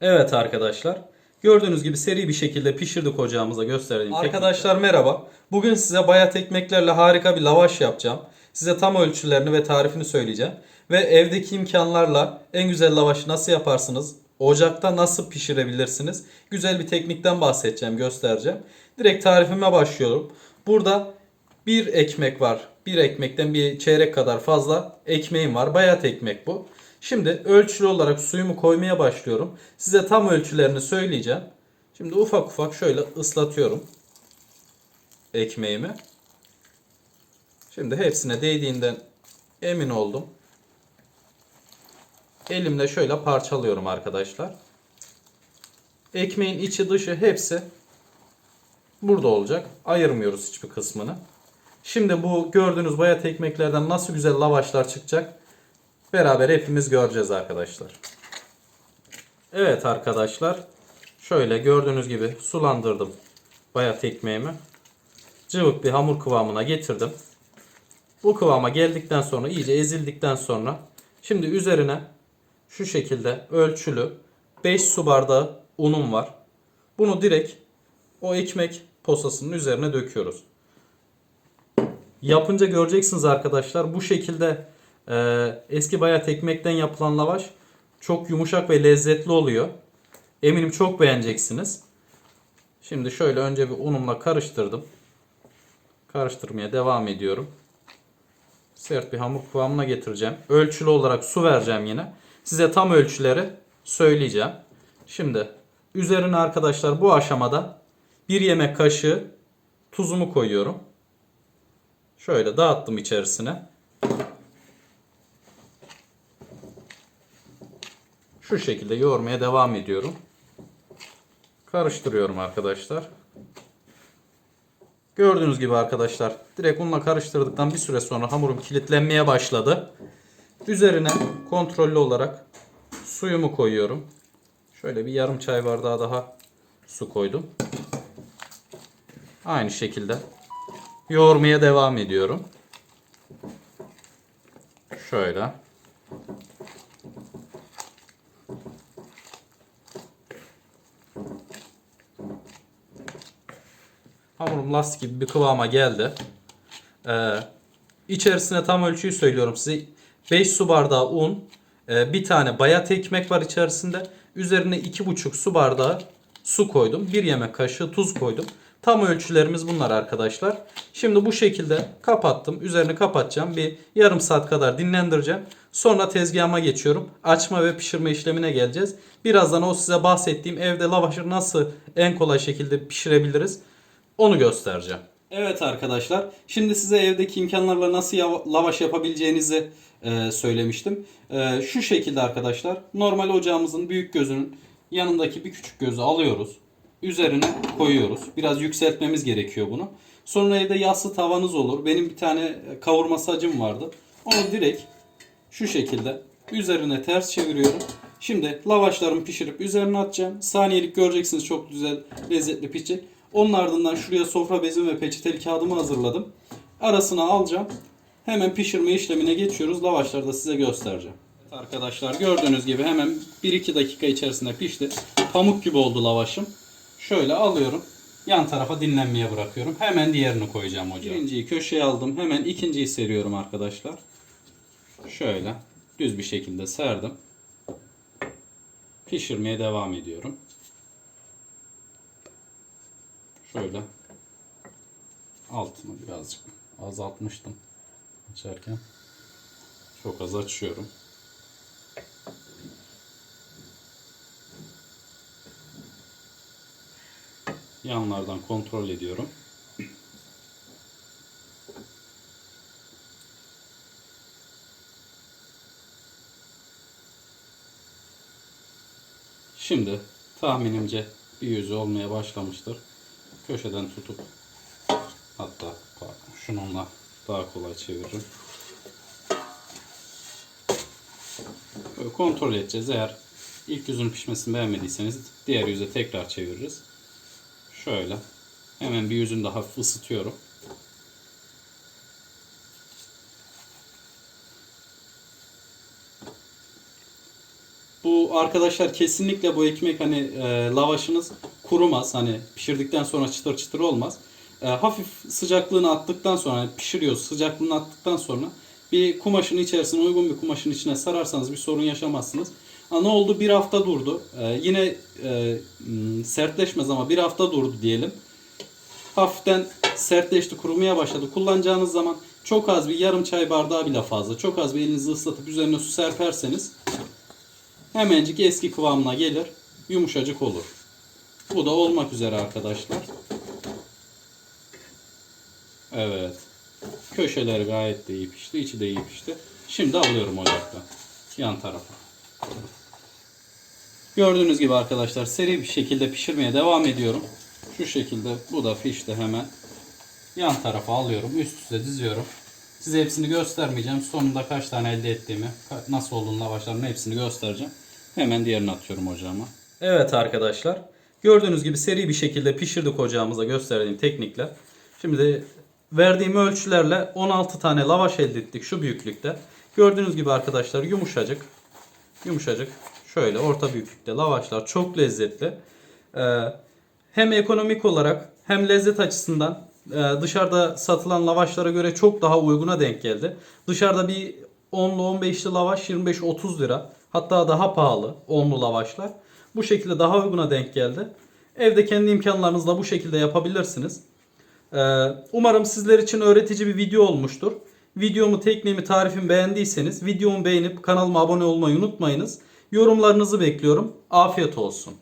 Evet arkadaşlar. Gördüğünüz gibi seri bir şekilde pişirdik ocağımıza gösterdiğim Arkadaşlar merhaba. Bugün size bayat ekmeklerle harika bir lavaş yapacağım. Size tam ölçülerini ve tarifini söyleyeceğim. Ve evdeki imkanlarla en güzel lavaşı nasıl yaparsınız? Ocakta nasıl pişirebilirsiniz? Güzel bir teknikten bahsedeceğim, göstereceğim. Direkt tarifime başlıyorum. Burada bir ekmek var. Bir ekmekten bir çeyrek kadar fazla ekmeğim var. Bayat ekmek bu. Şimdi ölçülü olarak suyumu koymaya başlıyorum. Size tam ölçülerini söyleyeceğim. Şimdi ufak ufak şöyle ıslatıyorum ekmeğimi. Şimdi hepsine değdiğinden emin oldum. Elimle şöyle parçalıyorum arkadaşlar. Ekmeğin içi dışı hepsi burada olacak. Ayırmıyoruz hiçbir kısmını. Şimdi bu gördüğünüz bayat ekmeklerden nasıl güzel lavaşlar çıkacak beraber hepimiz göreceğiz arkadaşlar. Evet arkadaşlar. Şöyle gördüğünüz gibi sulandırdım bayat ekmeğimi. Cıvık bir hamur kıvamına getirdim. Bu kıvama geldikten sonra iyice ezildikten sonra şimdi üzerine şu şekilde ölçülü 5 su bardağı unum var. Bunu direkt o ekmek posasının üzerine döküyoruz. Yapınca göreceksiniz arkadaşlar bu şekilde eski bayat ekmekten yapılan lavaş çok yumuşak ve lezzetli oluyor. Eminim çok beğeneceksiniz. Şimdi şöyle önce bir unumla karıştırdım. Karıştırmaya devam ediyorum. Sert bir hamur kıvamına getireceğim. Ölçülü olarak su vereceğim yine. Size tam ölçüleri söyleyeceğim. Şimdi üzerine arkadaşlar bu aşamada bir yemek kaşığı tuzumu koyuyorum. Şöyle dağıttım içerisine. Şu şekilde yoğurmaya devam ediyorum. Karıştırıyorum arkadaşlar. Gördüğünüz gibi arkadaşlar direkt unla karıştırdıktan bir süre sonra hamurum kilitlenmeye başladı. Üzerine kontrollü olarak suyumu koyuyorum. Şöyle bir yarım çay bardağı daha su koydum. Aynı şekilde yoğurmaya devam ediyorum. Şöyle. Hamurum lastik gibi bir kıvama geldi. Ee, içerisine tam ölçüyü söylüyorum size. 5 su bardağı un, e, bir tane bayat ekmek var içerisinde. Üzerine 2,5 su bardağı su koydum. 1 yemek kaşığı tuz koydum. Tam ölçülerimiz bunlar arkadaşlar. Şimdi bu şekilde kapattım. Üzerini kapatacağım. Bir yarım saat kadar dinlendireceğim. Sonra tezgahıma geçiyorum. Açma ve pişirme işlemine geleceğiz. Birazdan o size bahsettiğim evde lavaşı nasıl en kolay şekilde pişirebiliriz onu göstereceğim. Evet arkadaşlar. Şimdi size evdeki imkanlarla nasıl lavaş yapabileceğinizi e, söylemiştim. E, şu şekilde arkadaşlar. Normal ocağımızın büyük gözünün yanındaki bir küçük gözü alıyoruz. Üzerine koyuyoruz. Biraz yükseltmemiz gerekiyor bunu. Sonra evde yassı tavanız olur. Benim bir tane kavurma sacım vardı. Onu direkt şu şekilde üzerine ters çeviriyorum. Şimdi lavaşlarımı pişirip üzerine atacağım. Saniyelik göreceksiniz çok güzel lezzetli pişecek. Onun ardından şuraya sofra bezim ve peçeteli kağıdımı hazırladım. Arasına alacağım. Hemen pişirme işlemine geçiyoruz. Lavaşları da size göstereceğim. Evet arkadaşlar gördüğünüz gibi hemen 1-2 dakika içerisinde pişti. Pamuk gibi oldu lavaşım. Şöyle alıyorum. Yan tarafa dinlenmeye bırakıyorum. Hemen diğerini koyacağım ocağa. Birinciyi köşeye aldım. Hemen ikinciyi seriyorum arkadaşlar. Şöyle düz bir şekilde serdim. Pişirmeye devam ediyorum. Şöyle altını birazcık azaltmıştım açarken. Çok az açıyorum. Yanlardan kontrol ediyorum. Şimdi tahminimce bir yüzü olmaya başlamıştır. Köşeden tutup hatta şununla daha kolay çeviririm. Böyle kontrol edeceğiz. Eğer ilk yüzün pişmesini beğenmediyseniz diğer yüze tekrar çeviririz. Şöyle. Hemen bir yüzünü daha ısıtıyorum. Bu arkadaşlar kesinlikle bu ekmek hani e, lavaşınız kurumaz. Hani pişirdikten sonra çıtır çıtır olmaz. E, hafif sıcaklığını attıktan sonra hani pişiriyoruz sıcaklığını attıktan sonra bir kumaşın içerisine uygun bir kumaşın içine sararsanız bir sorun yaşamazsınız. Ha, ne oldu? Bir hafta durdu. E, yine e, m, sertleşmez ama bir hafta durdu diyelim. Hafiften sertleşti, kurumaya başladı. Kullanacağınız zaman çok az bir yarım çay bardağı bile fazla. Çok az bir elinizi ıslatıp üzerine su serperseniz hemencik eski kıvamına gelir. Yumuşacık olur. Bu da olmak üzere arkadaşlar. Evet. Köşeleri gayet de iyi pişti. içi de iyi pişti. Şimdi alıyorum ocaktan. Yan tarafa. Gördüğünüz gibi arkadaşlar seri bir şekilde pişirmeye devam ediyorum. Şu şekilde bu da pişti hemen. Yan tarafa alıyorum. Üst üste diziyorum. Size hepsini göstermeyeceğim. Sonunda kaç tane elde ettiğimi, nasıl olduğunu lavaşların hepsini göstereceğim. Hemen diğerini atıyorum ocağıma. Evet arkadaşlar. Gördüğünüz gibi seri bir şekilde pişirdik ocağımıza gösterdiğim teknikle. Şimdi verdiğim ölçülerle 16 tane lavaş elde ettik şu büyüklükte. Gördüğünüz gibi arkadaşlar yumuşacık. Yumuşacık. Şöyle orta büyüklükte lavaşlar çok lezzetli. Ee, hem ekonomik olarak hem lezzet açısından dışarıda satılan lavaşlara göre çok daha uyguna denk geldi. Dışarıda bir 10'lu 15'li lavaş 25-30 lira. Hatta daha pahalı 10'lu lavaşlar. Bu şekilde daha uyguna denk geldi. Evde kendi imkanlarınızla bu şekilde yapabilirsiniz. Ee, umarım sizler için öğretici bir video olmuştur. Videomu, tekniğimi, tarifimi beğendiyseniz videomu beğenip kanalıma abone olmayı unutmayınız. Yorumlarınızı bekliyorum. Afiyet olsun.